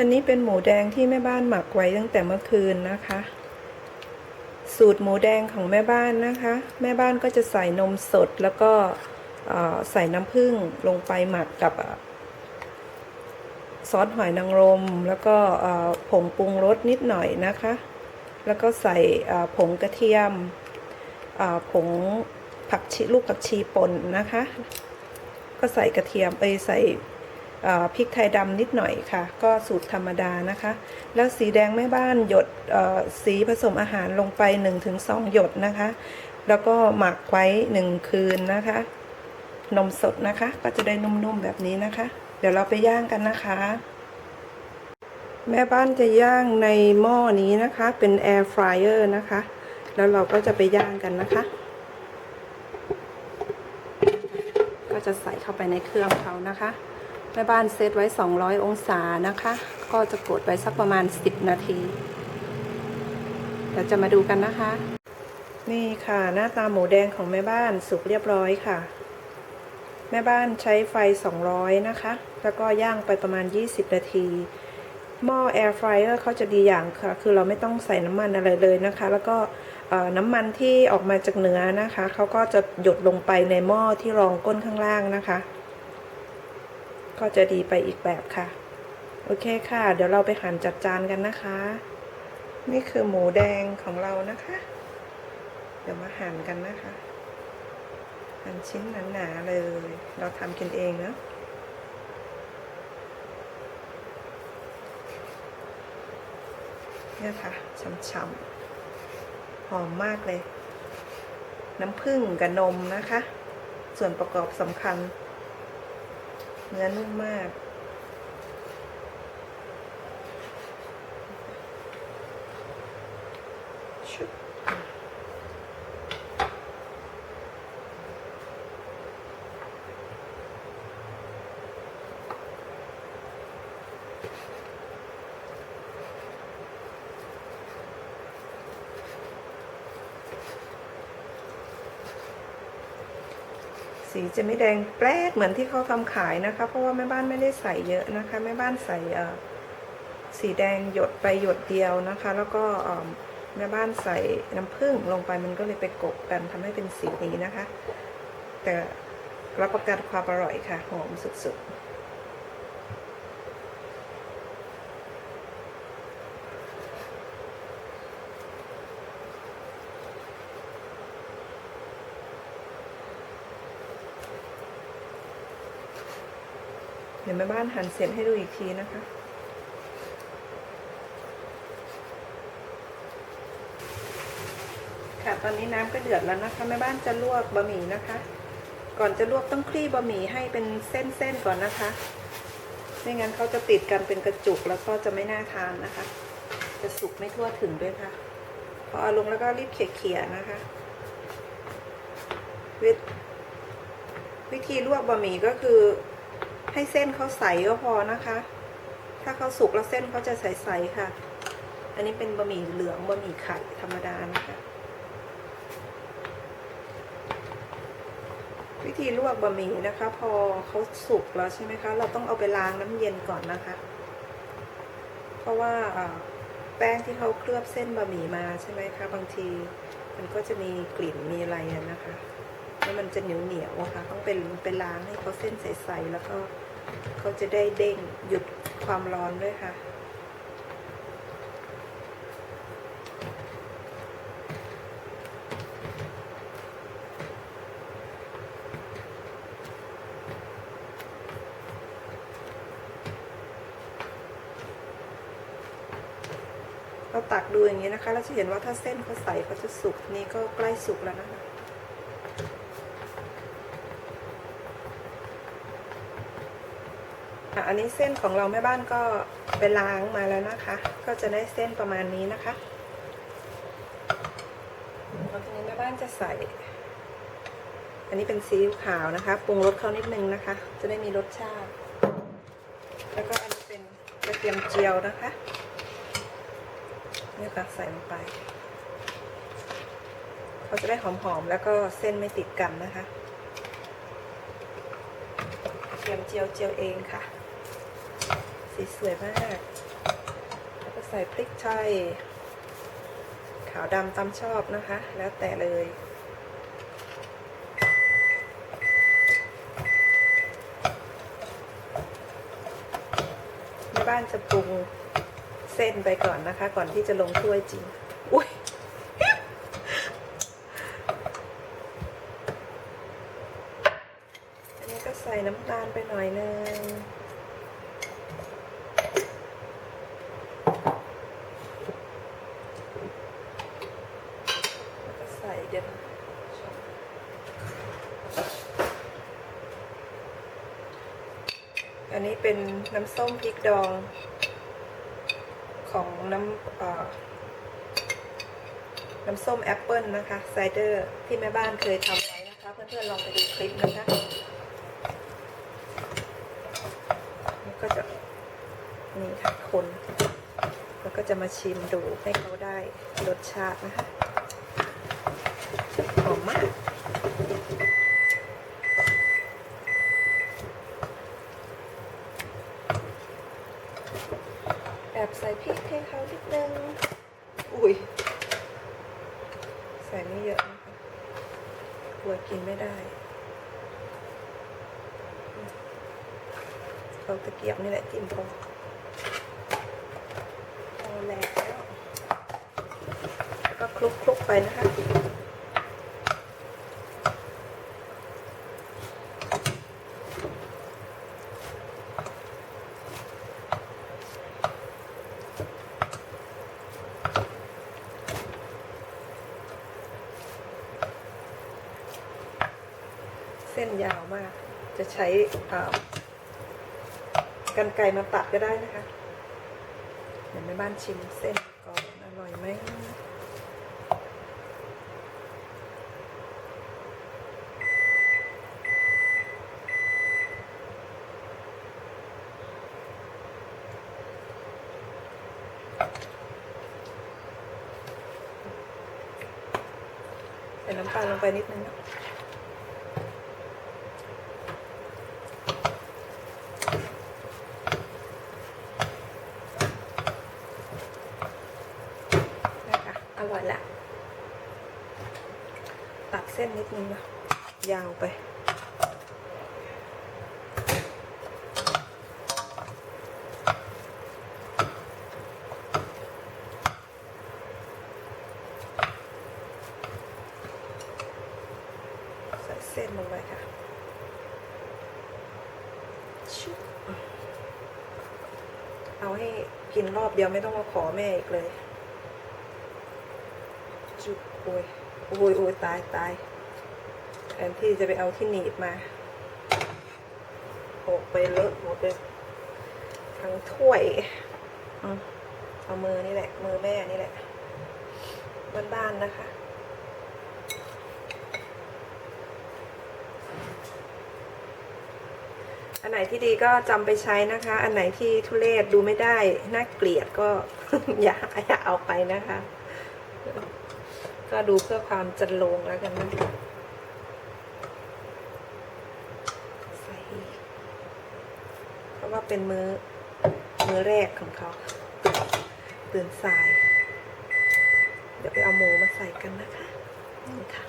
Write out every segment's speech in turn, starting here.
อันนี้เป็นหมูแดงที่แม่บ้านหมักไว้ตั้งแต่เมื่อคืนนะคะ สูตรหมูแดงของแม่บ้านนะคะ แม่บ้านก็จะใส่นมสดแล้วก็ใส่น้ำผึ้งลงไปหมักกับซอสหอยนางรม แล้วก็ผงปรุงรสนิดหน่อยนะคะ แล้วก็ใส่ผงกระเทียมผงผักชีลูกผักชีป่นนะคะ ก็ใส่กระเทียมเอยใส่ พริกไทยดำนิดหน่อยค่ะ ก็สูตรธรรมดานะคะ แล้วสีแดงแม่บ้านหยดสีผสมอาหารลงไป 1-2 หยดนะคะ แล้วก็หมักไว้ 1 คืนนะคะ นมสดนะคะ ก็จะได้นุ่มๆแบบนี้นะคะ เดี๋ยวเราไปย่างกันนะคะ แม่บ้านจะย่างในหม้อนี้นะคะ เป็นแอร์ฟรายเออร์นะคะ แล้วเราก็จะไปย่างกันนะคะ ก็จะใส่เข้าไปในเครื่องเขานะคะ ม่บ้านเซตไว้ 200 องศานะคะ ก็จะกดไว้สักประมาณ 10 นาทีเดี๋ยวจะมาดูกันนะคะ นี่ค่ะหน้าตาหมูแดงของแม่บ้านสุกเรียบร้อยค่ะ แม่บ้านใช้ไฟ 200 นะคะ แล้วก็ย่างไปประมาณ 20 นาทีหม้อแอร์ฟรายเออร์เขาจะดีอย่างค่ะ คือเราไม่ต้องใส่น้ำมันอะไรเลยนะคะ แล้วก็น้ำมันที่ออกมาจากเนื้อนะคะ เขาก็จะหยดลงไปในหม้อที่รองก้นข้างล่างนะคะ ก็จะดีไปอีกแบบค่ะ โอเคค่ะ เดี๋ยวเราไปหั่นจัดจานกันนะคะ นี่คือหมูแดงของเรานะคะ เดี๋ยวมาหั่นกันนะคะ หั่นชิ้นหนาๆเลย เราทำกินเองเนาะเนี่ยค่ะช่ำๆหอมมากเลย น้ำผึ้งกับนมนะคะ ส่วนประกอบสำคัญ เนื้อนุ่มมากชุ สีจะไม่แดงแปลดเหมือนที่เขาทำขายนะคะ เพราะว่าแม่บ้านไม่ได้ใส่เยอะนะคะ แม่บ้านใส่สีแดงหยดไปหยดเดียวนะคะ แล้วก็แม่บ้านใส่น้ำผึ้งลงไปมันก็เลยไปกบกันทำให้เป็นสีนี้นะคะ แต่รับประกันความอร่อยค่ะหอมสุดๆ ดี๋ยวแม่บ้านหั่นเสร็จให้ดูอีกทีนะคะค่ะตอนนี้น้ำก็เดือดแล้วนะคะแม่บ้านจะลวกบะหมี่นะคะ ก่อนจะลวกต้องคลี่บะหมี่ให้เป็นเส้นๆก่อนนะคะไม่งั้นเขาจะติดกันเป็นกระจุกแล้วก็จะไม่น่าทานนะคะ จะสุกไม่ทั่วถึงด้วยค่ะ พอเอาลงแล้วก็รีบเขี่ยๆนะคะวิธีลวกบะหมี่ก็คือ ให้เส้นเขาใสก็พอนะคะ ถ้าเขาสุกแล้วเส้นเขาจะใสๆค่ะ อันนี้เป็นบะหมี่เหลืองบะหมี่ไข่ธรรมดานะคะ วิธีลวกบะหมี่นะคะ พอเขาสุกแล้วใช่ไหมคะ เราต้องเอาไปล้างน้ำเย็นก่อนนะคะ เพราะว่าแป้งที่เขาเคลือบเส้นบะหมี่มาใช่ไหมคะ บางที มันก็จะมีกลิ่นมีอะไรนะคะ แล้วมันจะเหนียวเหนียวอะค่ะต้องเป็นไปล้างให้เขาเส้นใสๆแล้วก็เขาจะได้เด้งหยุดความร้อนด้วยค่ะ เราตักดูอย่างนี้นะคะ เราจะเห็นว่าถ้าเส้นเขาใสเขาจะสุกนี่ก็ใกล้สุกแล้วนะคะ อะอันนี้เส้นของเราแม่บ้านก็ไปล้างมาแล้วนะคะ ก็จะได้เส้นประมาณนี้นะคะแล้วทีนี้แม่บ้านจะใส่ อันนี้เป็นซีอิ๊วขาวนะคะปรุงรสเขานิดนึงนะคะ จะได้มีรสชาติ แล้วก็อันนี้เป็นกระเทียมเจียวนะคะนี่ค่ะใส่ลงไปเขาจะได้หอมๆแล้วก็เส้นไม่ติดกันนะคะเตรียมเจียวเจียวเองค่ะ สีสวยมากก็ใส่พริกไทย ขาวดำตามชอบนะคะ แล้วแต่เลยแม่บ้านจะปรุงเส้นไปก่อนนะคะ ก่อนที่จะลงถ้วยจริง อุ้ยอันนี้ก็ใส่น้ำตาลไปหน่อยนึง แล้วก็ใส่เดี๋ยว อันนี้เป็นน้ำส้มพริกดองของน้ำน้ำส้มแอปเปิลนะคะไซเดอร์ที่แม่บ้านเคยทำไว้นะคะ เพื่อนๆลองไปดูคลิปนะคะก็จะนี่ค่ะคนแล้วก็จะมาชิมดูให้เขาได้รสชาตินะคะหอมมาก แอบใส่พ ริกให้เขานิดนึง อุ้ย ใส่ไม่เยอะนะคะกลัวกินไม่ได้เอาตะเกียบนี่แหละจิ้มพอพอแล้ว แล้วก็คลุกคลุกๆไปนะคะ นยาวมาก จะใช้กันไกรมาตัดก็ได้นะคะเดี๋ยวแม่บ้านชิมเส้นก่อนอร่อยไหมใส่น้ำตาลลงไปนิดนึง อร่อยละตัดเส้นนิดนึงนะยาวไป ใส่เส้นลงไปค่ะชุบเอาให้กินรอบเดียวไม่ต้องมาขอแม่อีกเลย จุโอ้ยโอ้ยโอ้ยตายตายแทนที่จะไปเอาที่หนีบมาโขกไปเลอะหมดเลยทั้งถ้วยเอามือนี่แหละ มือแม่นี่แหละบ้านๆนะคะอันไหนที่ดีก็จำไปใช้นะคะ อันไหนที่ทุเรศดูไม่ได้ น่าเกลียดก็อย่าอย่าเอาไปนะคะ ก็ดูเพื่อความจันลงแล้วกันนะใส่เพราะว่าเป็นมือมือแรกของเขาตื่นสาย เดี๋ยวไปเอาหมูมาใส่กันนะคะนี่ค่ะ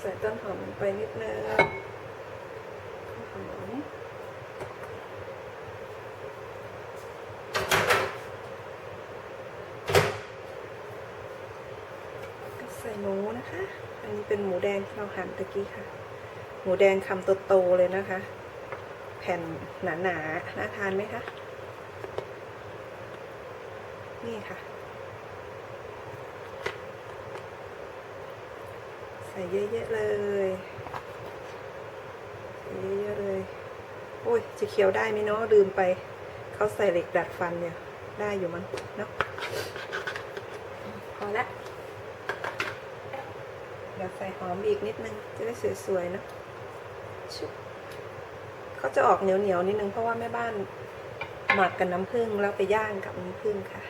ใส่ต้นหอมลงไปนิดนึงหอมก็ใส่หมูนะคะ อันนี้เป็นหมูแดงที่เราหั่นตะกี้ค่ะ หมูแดงคำโตๆเลยนะคะ แผ่นหนาๆน่าทานไหมคะ นี่ค่ะ ใส่ เยอะๆเลยเยอะๆเลย โอ้ย จะเคี้ยวได้ไหมเนาะลืมไป เขาใส่เหล็กดัดฟันเนี่ย ได้อยู่มั้งเนาะพอละเดี๋ยวใส่หอมอีกนิดนึง จะได้สวยๆเนะเขาจะออกเหนียวๆนิดนึงเพราะว่าแม่บ้านหมักกับน้ำผึ้งแล้วไปย่างกับน้ำผึ้งค่ะ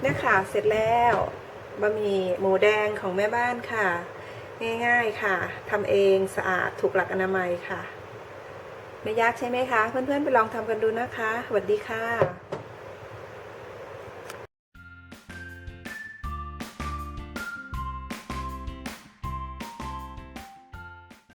เนี่ยค่ะ เสร็จแล้ว บะหมี่หมูแดงของแม่บ้านค่ะ ง่ายๆค่ะทำเองสะอาดถูกหลักอนามัยค่ะ ไม่ยากใช่ไหมคะ เพื่อนๆไปลองทำกันดูนะคะสวัสดีค่ะ